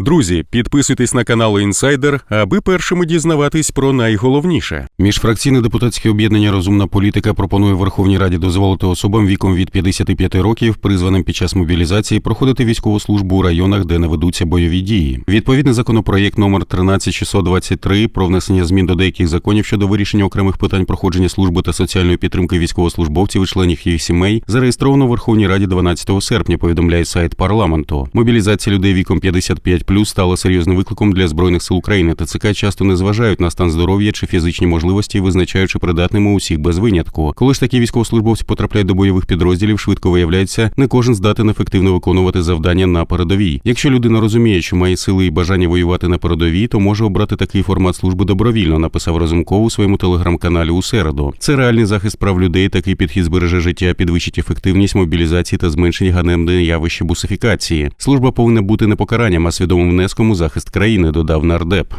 Друзі, підписуйтесь на канал Інсайдер, аби першими дізнаватись про найголовніше. Міжфракційне депутатське об'єднання Розумна політика пропонує Верховній Раді дозволити особам віком від 55 років, призваним під час мобілізації, проходити військову службу у районах, де не ведуться бойові дії. Відповідний законопроєкт номер 13623 про внесення змін до деяких законів щодо вирішення окремих питань проходження служби та соціальної підтримки військовослужбовців і членів їх сімей зареєстровано в Верховній Раді 12 серпня. Повідомляє сайт парламенту. Мобілізація людей віком 55 стала серйозним викликом для збройних сил України. ТЦК часто не зважають на стан здоров'я чи фізичні можливості, визначаючи придатними усіх без винятку. Коли ж такі військовослужбовці потрапляють до бойових підрозділів, швидко виявляється, не кожен здатен ефективно виконувати завдання на передовій. Якщо людина розуміє, що має сили і бажання воювати на передовій, то може обрати такий формат служби добровільно. Написав Разумков у своєму телеграм-каналі у середу. Це реальний захист прав людей. Такий підхід збереже життя, підвищить ефективність мобілізації та зменшить ганебне явище бусифікації. Служба повинна бути не покаранням, а свідомим внеском у захист країни, додав нардеп.